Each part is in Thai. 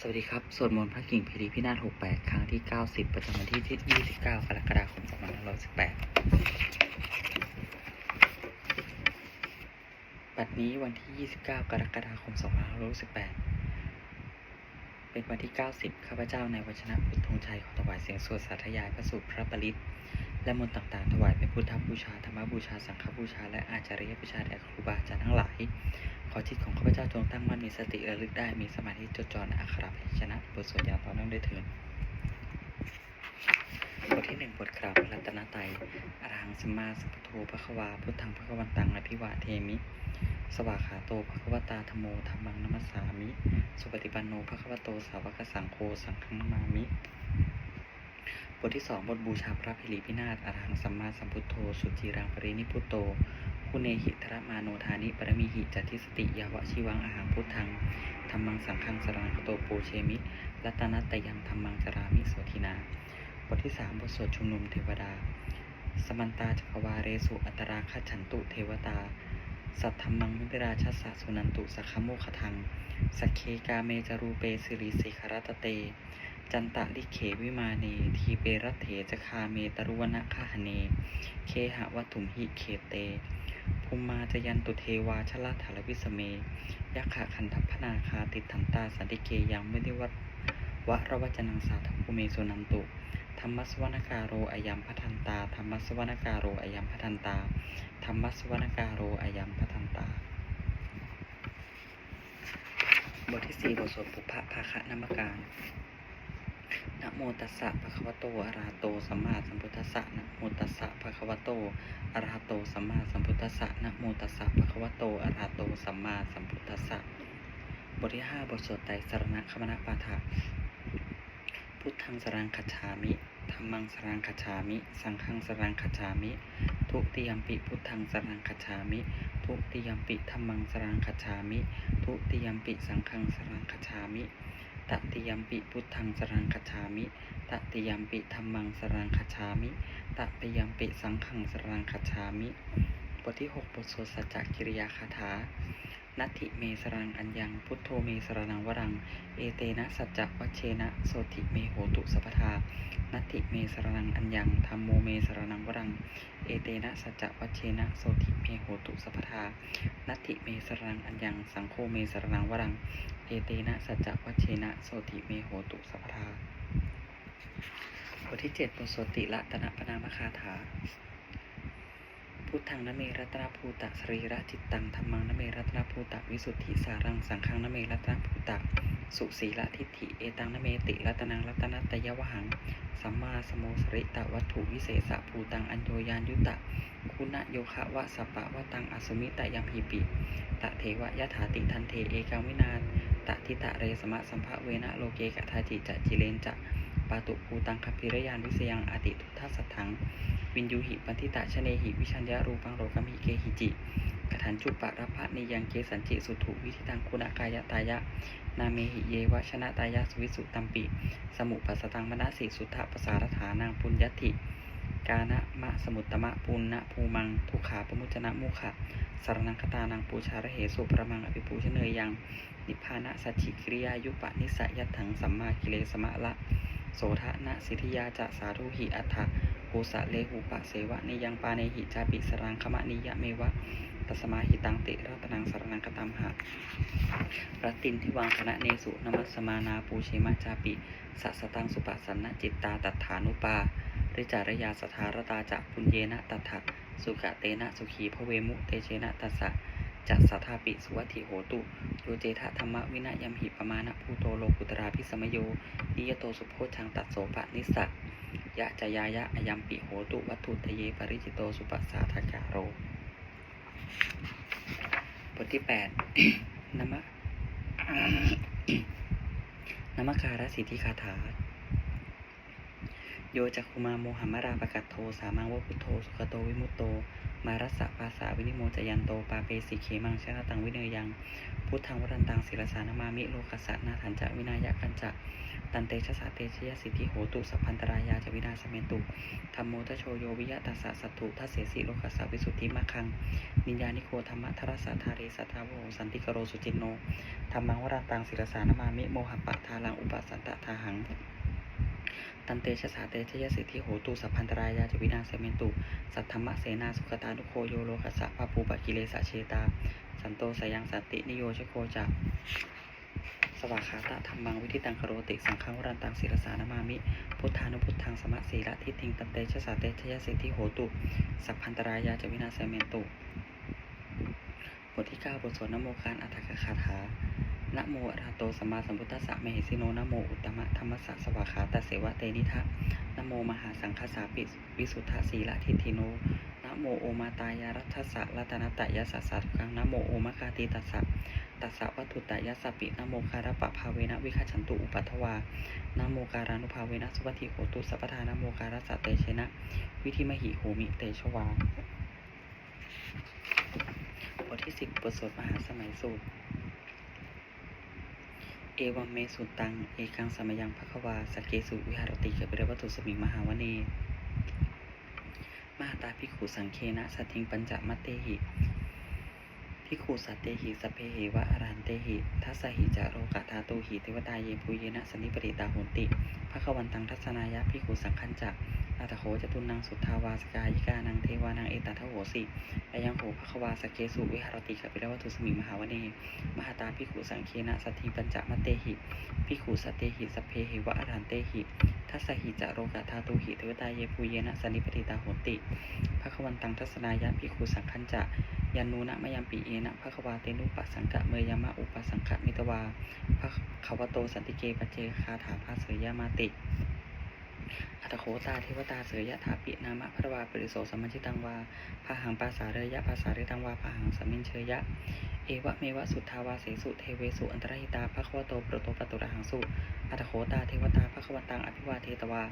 สวัสดีครับ สวดมนต์พระกิ่งพิริพินาศ68 ครั้งที่ 90 ประจำวันที่ 29 กรกฎาคม 2518บัดนี้วันที่ 29 กรกฎาคม 2518 เป็นวันที่ 90 ข้าพเจ้าในวัชนะพุทธงชัย ขอถวายเสียงสวดสาธยายพระสูตรพระปริตร และมนต์ต่างๆ ถวายเป็นพุทธบูชาธรรมบูชา สังฆบูชา และอาจาริยบูชาแด่ครูบาอาจารย์ทั้งหลาย ขอจิตของข้าพเจ้าจงตั้งมั่นมีสติระลึกได้มีสมาธิจดจ่อในอักขระพยัญชนะบทสวดยางต่อเนื่องด้วยเถิดบทที่หนึ่งบทกล่าวรัตนตรัยอรหังสัมมาสัมพุทโธพระควา พุทธังพระควันตังอภิวาเทมิ สวากขาโตภควตาธโมธรรมังนัมสามิ สุปฏิปันโนภควโตสาวกสังโฆสังฆังนามามิ บทที่สองบทบูชาพระพิริพินาศอรหังสัมมาสัมพุทโธ สุจิรังปรินิพุโตผู้เนหิทรมาโนธานิปรมีหิจัติสติยาวะชีวังอาหังพุทธังธรรมังสังฆังสรังคโตโปเชมิ รัตนัตตยังธรรมังจารามิโสทินา บทที่สามบทสวดชุมนุมเทวดา สมันตาจักรวาเรสุอัตราคัจฉันตุเทวตา สัทธรรมังมิราชัสสะสุนันตุสัคขโมขทัง สักเคกาเมจารูเปสิริสิขรตเต จันตะลิเขวิมาเน ทีเปรัตเถจคาเมตรุวนะคาหเน เคหะวัตถุมหิเขเต ภูมมาจยันตุเทวาชลถารวิสเม ยักขะคันทัพนาคาติถันตาสันติเกยังไม่ได้วัดวะระวจนังสาธภูเมสุนันตุ ธรรมสวนการโรอายัมพัทันตา ธรรมสวนการโรอายัมพัทันตา ธรรมสวนการโรอายัมพัทันตา บทที่สี่บทสวดปุพพะภาคะนามการ นะโมตัสสะภะคะวะโตอะระหะโตสัมมาสัมพุทธัสสะนะโมตัสสะภะคะวะโตอะระหะโตสัมมาสัมพุทธัสสะนะโมตัสสะภะคะวะโตอะระหะโตสัมมาสัมพุทธัสสะบทที่ห้าบทสวดไตรสรณคมนปาฐะพุทธังสรังคัจฉามิธรรมังสรังคัจฉามิ สังฆังสรังคัจฉามิ ทุติยมปิพุทธังสรังคัจฉามิ ทุติยมปิธรรมังสรังคัจฉามิ ทุติยมปิสังฆังสรังคัจฉามิ ตติยมปิพุทธังสรังคชามิตติยมปิธรรมังสรังคชามิตติยมปิสังขังสรังคชามิ บทที่หกบทสวดสัจจกิริยาคาถา นัตถิเมสรังอัญญัง พุทโธเมสรนังวรัง เอเตนะสัจจวัชเชนะโสติเมโหตุสัพทา นัตถิเมสรนังอัญญังธรรมโมเมสรนังวรัง เอเตนะสัจจวัชเชนะโสติเมโหตุสัพทา นัตถิเมสรนังอัญญัง สังโฆเมสรนังวรัง เอเตนะสัจจวัชเชนะโสติเมโหตุสัพทาบทที่เจ็ดบทสติละตนะปนามคาถา พุทธังนเมรัตนภูตะสรีระจิตตังธรรมังนเมรัตนภูตะวิสุทธิสารังสังฆังนเมรัตนภูตะสุสีละทิฏฐิเอตังนเมติรัตนังรัตนัตยวหังสัมมาสโมสริตะวัตถุวิเศษภูตังอัญโยยานยุตะ คุณโยคะวะสปะวะตังอสุมิตะยัมหิปิ ตะเทวะยะถาติทันเทเอกังวินานตะทิตะเรสมะสัมภะเวนะโลเกกะทาจิจะจิเลนจะปาตุภูตังคพิรยานวิสยังอติทุทธสัทถัง วินยูหิปันทิตะชะเนหิวิชัญญารูปังโรกัมหิเกหิจิกถันจุปะรภะนิยังเกสันจิสุถุวิธิตังคุณากายตายะ นาเมหิเยวชนะตายะสุวิสุตัมปิ สมุปัสตังมณสิสุทธปสารฐานังปุญญติ กานะมะสมุตตมะปุณณภูมัง ทุขาปมุจนะมุขะสารนังคตานังปูชาระเหสุประมังอภิปูชเนยยัง นิพพานะสัจฉิกิริยายุปะนิสยัตถังสัมมากิเลสมะละ โสทะนะสิทธิยาจะสาธุหิอัฏฐะโหสะเลหุปะเสวะนิยังปาเนหิจาปิสรังคมะนิยะเมวะตัสมาหิตังติรัตนังสารนังกตัมหะรัตินทิวังคณะเนสุนมัสสมานาปูเชมะจาปิสัสตังสุปัสันนจิตตาตัฏฐานุปาริจารยาสถารตาจะปุญเยนะตัถะสุกะเตนะสุขีพระเวมุเตเชนะตัสสะจัสทาปิสุวัตถิโหตุโยเจทะธรรมวินะยัมหิปมานะภูโตโลกุตราพิสมโยนิยโตสุโพชังตัดโสปะนิสสะ ยะจายายะอยัมปิโหตุวัตถุทะเยปริจิโตสุปัสสาทกาโร บทที่แปดนมะนมการสิทธิคาถา โยจักคุมาโมหัมราปกัตโทสามังวพุทโธสุขโตวิมุตโต มารัสสะภาษาวินิโมจยันโตปาเปสิเขมังชนะตังวิเนยยัง พุทธังวรันตังศิลสานามามิโลกัสสะนาถันจะวินายะกันจะ ตันเตชะสาเตชยสิทธิโหตุสัพพันตรายาจวินาสเมตุธรรมโมทโชโยวิยะตัสสะสัตถุทัสเสสิโลกัสสะวิสุทธิมัคคัง นิญญานิโคธรรมะทรสสะทาเรสัทธาโวสันติกโรสุจินโนธรรมังวรันตังศิลสานามามิโมหะปะทาลังอุปสันตะทาหังตันเตชะสาเตชยสิทธิโหตุสัพพันตรายาจวินาสเมตุ สัทธรรมะเสนาสุขตานุโคโยโลกัสสะปะปูปะกิเลสะเชตา สันโตสยังสันตินิโยชโคจัก สวากขาตะธรรมังวิธิตังคโรติ สังฆวรันตังศิรสานามามิ พุทธานุพุทธังสมะสีละทิฏฐิงตันเตชะสาเตชยสิทธิโหตุ สัพพันตรายาจวินาสเมนตุ บทที่เก้าบทสวดนโมการอัตถกคาถานะโมอะระโตสัมมาสัมพุทธัสสะมเหสิโนนะโมอุตตมะธรรมสสะสวากขาตะเสวะเตนิทะนะโมมหาสังฆสาปิวิสุทธสีละทิฏฐิโนนะโมโอมาตายารัตสะรัตนตยะสัสสะทุกังนะโมโอมะคาติตัสสะ ตัสสะวัตถุตายะสสปินโมคาระปะภาเวนะวิคัจฉันตุอุปัฏฐวานโมการานุภาเวนะสุปฏิโหตุสัพพทานโมการัสะเตชนะ วิธิมหิโหมิเตชวาบทที่สิบบทสวดมหาสมัยสูตร เอวัมเมสุตัง เอกังสมยังภควาสกเกสุวิหารติเกปิเรวัตถุสมิงมหาวเน มหาตาภิกขุสังเคนะสัตถิงปัญจมัตเตหิ พิคุสัตเตหิสเพหิวะอรันเตหิทัสหิจาโรกะธาตูหิเทวตาเยปุเยนะสนิปริตาหุนติภควันตังทัศนายะพิคุสังคัญจัก อาตโขจตุนังสุทธาวาสกายิกานังเทวานังเอตทโหสิอายังโหภควาสเกสุวิหารติเกปิเรวัตถุสมิงมหาวเนมหาตาภิขุสังเคนะสัตถิปัญจมเตหิภิขุสเตหิสเพเหวะอรันเตหิทัสหิจาโรกะธาตุหิเทวตาเยปุเยนะสนิปริตาโหติภควันตังทัศนายะภิขุสังคัญจะยันนูนะมยัมปีเอนะภควาเตนุปัสสังกะเมยามะอุปสังกะมิตวาภควโตสันติเกปเจคาถาภาเสยยามาติ อัตโขตาเทวตาเสยยะถาปินามะพระวาปริโสสมมัจิตังวาพาหังปาสาเรยะภาษาเรตังวาพาหังสัมินเชยยะ เอวะเมวะสุทธาวาเสสุเทเวสุอันตรหิตาภควโตโปรโตปตุระหังสุ อัตโขตาเทวตาภควัตังอภิวาเทตวา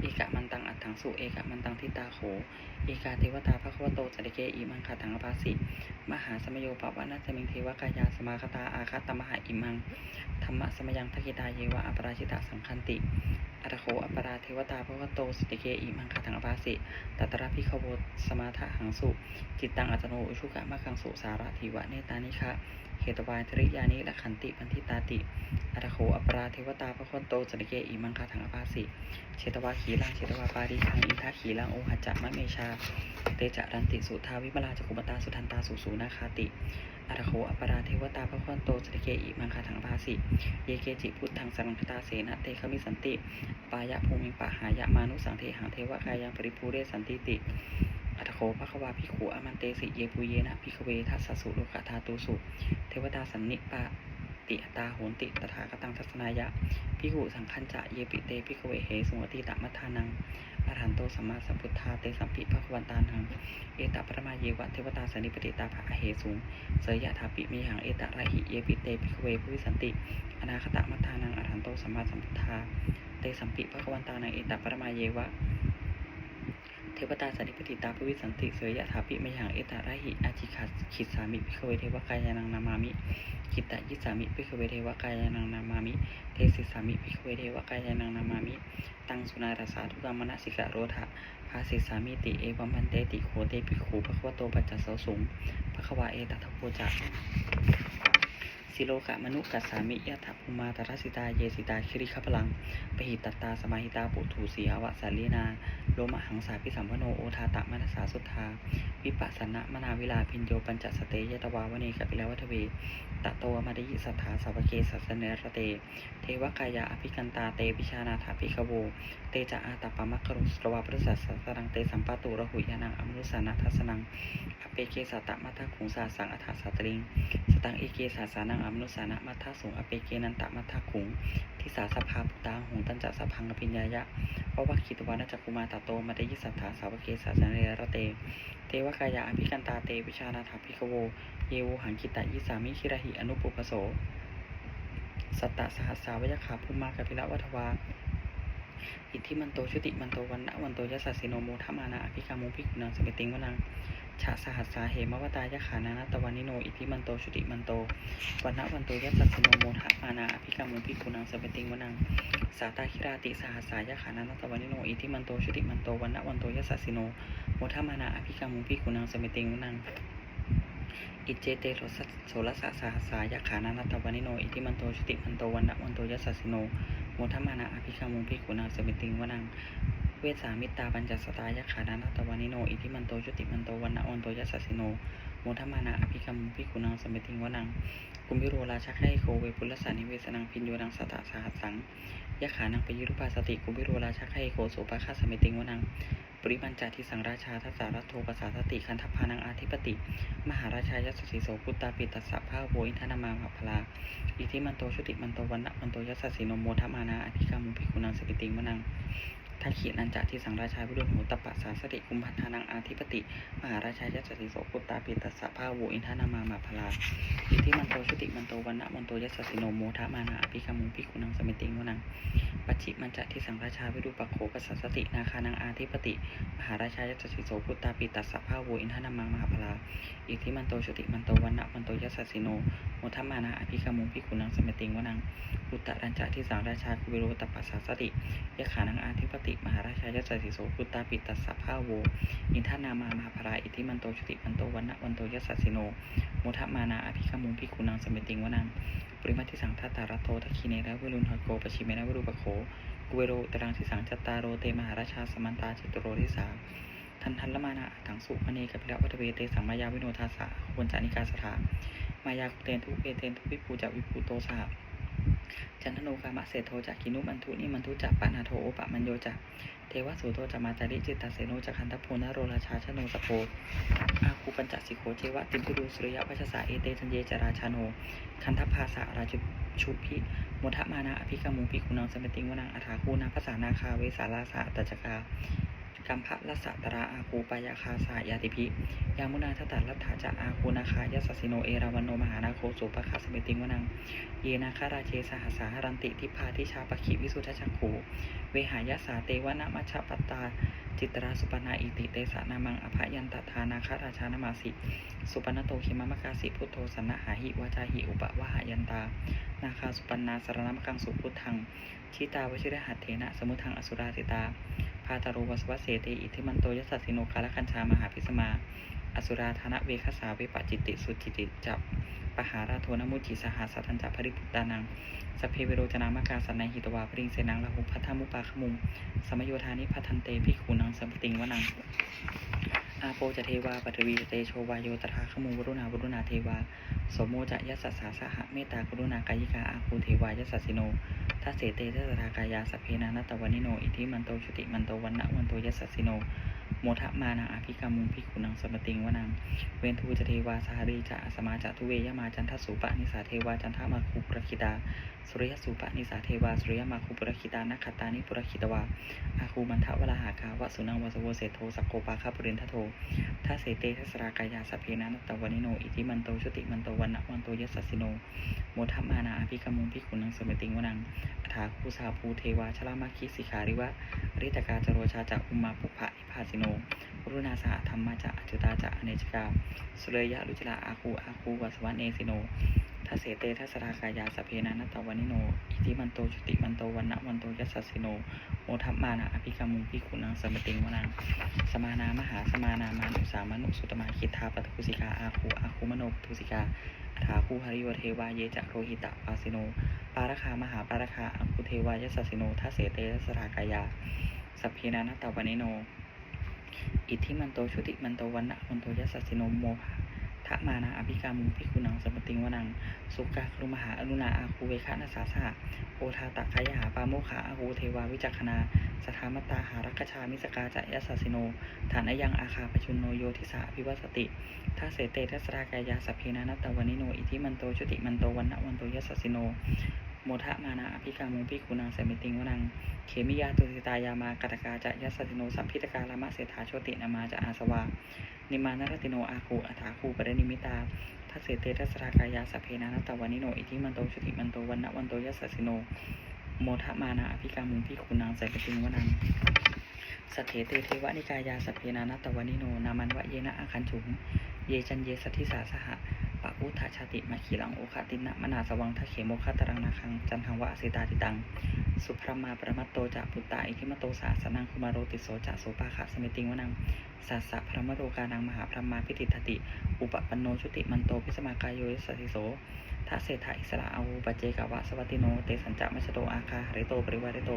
เอกะมันตังอัตถังสุเอกะมันตังทิตาโขเอกาเทวตาภควโตจติเกอิมังคาถังอภาสิ มหาสมโยปวานาสมิงเทวกายาสมาคตาอาคาตมหาอิมังธรรมะสมยังทกิตาเยวะอปราชิตาสังคันติอัตโขอปราเทวตาภควโตสติเกอิมังคาถังอภาสิตัตระพิขโวสมาทะหังสุจิตตังอัตโนอุชุกะมะคังสุสาระทิวะเนตานิคะเหตวายทริยานิละขันติพันธิตาติอัตโขอปราเทวตาภควโตสติเกอิมังคาถังอภาสิเชตวาขีลังเชตวาปาริทังอินทาขีลังโอหัจจะมะเมชา เตจะรันติสุทาวิมลาจักุมตาสุทันตาสุสูนาคาติอัตโขอปราเทวตาพระคนโตสติเกอิมังคาถังภาสิ เยเกจิพุทธังสังคตาเสนะเตคมิสันติ ปายะภูมิปะหายะมานุสังเทหังเทวกายังปริภูเรสันติติ อัตโขภควาภิขุอมันเตสิเยปุเยนะภิกขเวทัสสุโลกธาตุสุ เทวดาสันนิปะติอตาโหนติตถาคตังทัศนายะภิกขุสังคัญจะเยปิเตภิกขเวเหสุวติตมัทานังอรหันโตสัมมาสัมพุทธาเตสัมปิภควันตานัง เอตปรมาเยวะเทวตาสนิปติตาภะเหสุงเสยยะถาปิมีหังเอตระหิเยปิเตภิกขเวภวิสันติ อนาคตมัทานังอรหันโตสัมมาสัมพุทธาเตสัมปิภควันตานังเอตปรมาเยวะ เทวตาสันิปติตาภวิสันติเสยยะถาปิมีหังเอตระหิอาจิขัสขิสามิภิกขเวเทวกายานังนามามิกิตตยิสามิภิกขเวเทวกายานังนามามิเทสิสามิภิกขเวเทวกายานังนามามิ ตังสุนาราสาทุกามนสิกะโรธะภาสิสามิติเอวัมพันเตติโขเตปิขูภควโตปัจจสสุงภควาเอตัทโพจัก สิโลกะมนุกัสสามิยะถะภูมาตรัสิตาเยสิตาคิริขพลังปหิตตาสมาหิตาปุถุสีอวสาลีนาโลมหังสาพิสัมพโนโอทาตะมนัสสาสุทธาวิปัสสนะมนาวิลาพินโยปัญจสเตยตวาวเนกปิลวัทเวตะโตมาดิยิสัทธาสาวเกสัสเนรเต เทวกายาอภิกันตาเตปิชานาถาภิกขโวเตจะอาตาปะมัคครุสรวาปริสัสสรังเตสัมปตุระหุยานังอมนุสานาทัสนังอเปเกสัตตะมัทธขุงสาสังอัฏฐาสตริงสตังเอเกสาสานังอมนุสานะมัทธสุงอเปเกนันตะมัทธขุง ทิสาสภาปุตาหงตันจะสพังอภิญญายะปวัคคิตวานจักกุมาตโตมาเตยิสัทธาสาวเกสาสเนระเต เทวกายาอภิกันตาเตวิชานาถาภิกขโว เยวหังคิตะยิสามิคิระหิอนุปุปโส สัตตสหัสสาวยขาภูมากปิละวัฏวาอิทธิมันโตชุติมันโตวันนะวันโตยัสสะสิโนโมทมานาอภิกามุภิกุนังสมิติงวนัง ชะสหัสสาเหมวตายะขานานาตวานิโน อิทิมันโต ชุติมันโตวันนะวันโตยัสสะสิโนโมทมานาอภิกามุภิกุนังสมิติงวนัง สาตาคิราติสหัสสายะขานานาตวานิโน อิทิมันโต ชุติมันโตวันนะวันโตยัสสะสิโนโมทมานาอภิกามุภิกุนังสมิติงวนังอิเจเตโสสโสรสะสาหสายะขานานัตตวานิโน อิทิมันโตชุติมันโตวันนะวันโตยัสสะสิโนโมทัมานะอภิคามุภิกขุนาสมิติงวนัง เวสามิตาปัญจสตายะขานานัตตวานิโน อิทิมันโตชุติมันโตวันนะวันโตยัสสะสิโนโมทมานะอภิคามุภิกขุนาสมิติงวนังกุมพิโรราชไคโคเวปุลสานิเวสนังพินโยนังสตะสหัสสังยะขานังปยุรุปาสติกุมพิโรราชไคโคโสปะคาสมิติงวนังปริปัญจทิสังราชาทัสสารัตโทปสาสติคันทพานังอาธิปติ มหาราชายสสิโสพุตตาปิตัสสะภาโวอินทนามาภพลาอิทิมันโตชุติมันโตวันนะมันโตยัสสะสิโนโมทมานาอภิกามุภิกขุนังสปิติงมนัง ทักขีนันจะที่สังราชาวิรุณโหตปะสาสติกุมพัฒนังอาธิปติ มหาราชายสสิโสพุตตาปิตัสสะภาโวอินทานามามาภลาอิทิมันโตชุติมันโตวันนะมันโตยัสสะสิโนโมทมานาอภิกามุภิกขุนังสปิติงมนังปัจฉิมันจะที่สังราชาวิรุปโขปสัสสตินาคานังอาธิปติ มหาราชายสสิโสพุตตาปิตัสสะภาโวอินทานามามาภลาอิทิมันโตชุติมันโตวันนะมันโตยัสสะสิโนโมทัมานาอภิกามุภิกขุนังสมิติงวนังอุตตรัญจะที่สังราชาคุวิโรตปัสสาสติยะขานังอาธิปติมหาราชายัสสะสิโสพุตตาปิตัสสะภาโว อินทนามามาภราอิทธิมันโตชุติมันโตวันนะวันโตยัสสิโนโมทมานาอภิกามุภิกขุนังสมิติงวนังปริมาทิสังทัตตารโตทัคคีเนระวิรุณหโกปชิเมนะวิรูปโขกุเวโรตรังสิสังจัตตาโรเตมหาราชาสมันตาจิตโรทิสาทันทันละมานาถังสุมณีกัปิละวัตเวเตสังมายาวิโนทาสะควรจานิกาสถามายาคุเตนทุเปเตนทุวิภูจักวิภูโตสห จันทโนกามะเศโทจากกินุมันทุนิมันทุจักปะนาโทปะมันโยจักเทวสุโตจะมาจาริจิตตเสโนจักขันทโพนโรราชาชโนสโพอาคูปัญจสิโขเจวะติมพุดูสุริยวัชสาเอเตสัญเยจราชาโน คันทภาสะราชุชุพิโมทมานาอภิกามุภิกุณังสมติงวนังอัฐาคูนาภาษานาคาเวสาลาสะตจจกา กัมภะลัสะตราอาคูปายาคาสายาติพิยามุนาทตัดลัทธาจะอาคูนาคายสสสิโนเอราวันโนมหานาโคสุปะคาสเมติงวนัง เยนาคาราเชสหัสสาหรันติทิพาทิชาปะขิวิสุทธจักขูเวหายาสาเตวนามัชปตตาจิตราสุปนาอิติเตสะนามังอภยันตทานาคาราชานามาสิ สุปนโตขิมมะกาสิพุทโธสันนหาหิวาจาหิอุปะวะหายันตา นาคาสุปนนาสารนามกังสุพุทธังชิตาวชิรหัตเถนะสมุทังอสุราติตา พาตารุวัสวะเสเตอิทิมันโตยัสสิโนคาลคัญชามหาพิสมา อสุราธนะเวคสาเวปจิตติสุจิติจับปหาราโทนมุจิสหัสสัทันจะภริพุตตานังสเพเวโรจนามกาสันในหิตวาปริงเสนังลาหุพัทธามุปาขมุงสมโยธานิพัทันเตภิกขุนังสัมปติงวนัง อาโปจะเทวาปัทวีเตโชวายโยตถาขมุวรุณาวรุณาเทวาสมโมจะยัสสะสาสหะเมตตากรุณากายิกาอาคูเทวายัสสิโนทัสเสเตทัสสะทากายาสเพนานัตตวานิโน อิทิมันโตชุติมันโตวันนะวันโตยัสสิโน โมทะมานาอภิกามุงภิกขุนังสมติงวนัง เวนทูจะเทวาสหรีจะสมาจะทุเวยมาจันทสุปะนิสาเทวาจันทมาคุปรคิตาสุริยสุปะนิสาเทวาสุริยมาคุปรคิตานักขตานิปุรคิตวาอาคูมันทวลาหากาวะสุนังวสโวเสโทสักโกปาคาปุรินทโททัสเสเตทัสรากายาสเพนานัตวานิโนอิทิมันโตชุติมันโตวันนะวันโตยัสสิโนโมทัมมานาอภิกามุงภิกขุนังสมติงวนังอัฐาคูสาภูเทวาชลามาคิสิขาริวะริตกาจโรชาจะอุมาปุพพะนิพาสิโนรุณาสหธรรมาจะอจุตาจะอเนจกาสุเลยยะรุจลาอาคูอาคูวัสวะเนสิโนทัสเสเตทัสรากายาสเพนานัตตวานิโน อิทิมันโตชุติมันโตวันนะวันโตยัสสิโน โมทัมมานาอภิกามุงภิกขุนังสมติงวนัง สมานามหาสมานามานุสามานุสุตมาคิทาปทุสิกาอาคูอาคูมโนปทุสิกาอัฐาคูหริวเทวาเยจะโรหิตะปาสิโน ปารคามหาปารคาอังคุเทวายสสสิโนทัสเสเตทัสรากายาสเพนานัตตวานิโน อิทธิมันโตชุติมันโตวันนะมันโตยัสสะสิโนโมภะทะมานาอภิกามุพิคุนังสมปติงวนัง สุกาครุมหาอนุนาอาคูเวคะนาสาสหะโอทาตะคายหาปาโมขาอาคูเทวาวิจักขณาสถามตาหารักชามิสกาจะยัสสะสิโน ฐานยังอาคาปชุนโนโยทิสาพิวัสติทัสเสเตทัสรากายาสพเพนานัตตวานิโน อิทธิมันโตชุติมันโตวันนะวันโตยัสสะสิโน โมทะมานาอภิกามุงพิคุนังเสมิติงวนัง เขมิยาตุสิตายามากตกาจะยัสสติโนสัมพิตกาลามะเศรษฐาโชตินามาจะอาสวา นิมานรติโนอาคูอัฐาคูปรินิมิตาทัสเสเตทัสรากายาสเพนานัตตวานิโน อิทิมันโตชุติมันโตวันนวันโตยัสสสิโน โมทะมานาอภิกามุงพิคุณังใส่ปติงวนังสเถเตเทวนิกายาสเพนานัตตวนิโน นามันวะเยนะอาคันฉุง เยจันเยสัทธิสาสหะ ปะอุทาชาติมาขีหลังโอคาตินะมนาสวังทะเขโมคาตรังนาคังจันทังวะสิตาติตัง สุพรมาประมัตโตจะปุตตาอิทิมโตสาสนังคุมาโรติโสจะโสปาขาสมิติงวนังสัสสะพระมโรกานังมหาพรหมาพิติทติ อุปปันโนชุติมันโตพิสมากายโยสสติโส ทัสเศธาอิสระอาวุปจเจกาวะสวัติโน เตสัญจะมัชโตอาคาหริโตปริวาริโต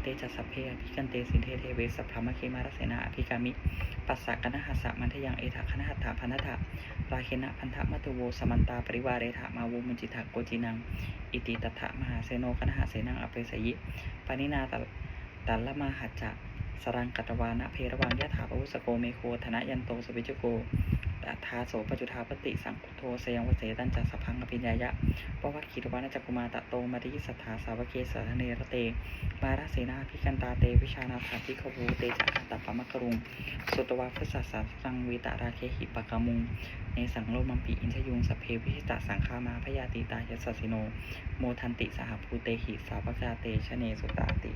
เตจัสสพเพอภิกันเตสินเทเทเวสัพพมะเคมารเสนาอภิกามิ ปัสสะกนหัสสะมันทยังเอถะคณหัตถาพันธะราเคนะพันธะมัตุโวสมันตาปริวาเรถะมาวุมุจิทะโกจินัง อิติตถะมหาเสโนคณหาเสนังอเปสยิปานินาตตัลละมาหัจจะสรังกัตวานะเพรวังยะถาปวุสโกเมโคธนยันโตสวิจโก ตัทาโสปจุทาปติสังคุโทสยังวเสตันจัสพังอภิญญายะปวัตคิตวานจักุมาตะโตมาริสัทธาสาวเกสารเนรเต มาราเสนาพิกันตาเตวิชานาถาพิขวูเตจักขันตปะมะกรุง สุตวาพุสัสสะสังวีตาราเคหิปะกามุง ในสังโลมัมปิอินทยุงสเพวิหิตาสังคามาพยาติตายสสสิโน โมทันติสหภูเตหิสาวกาเตชะเนสุตาติ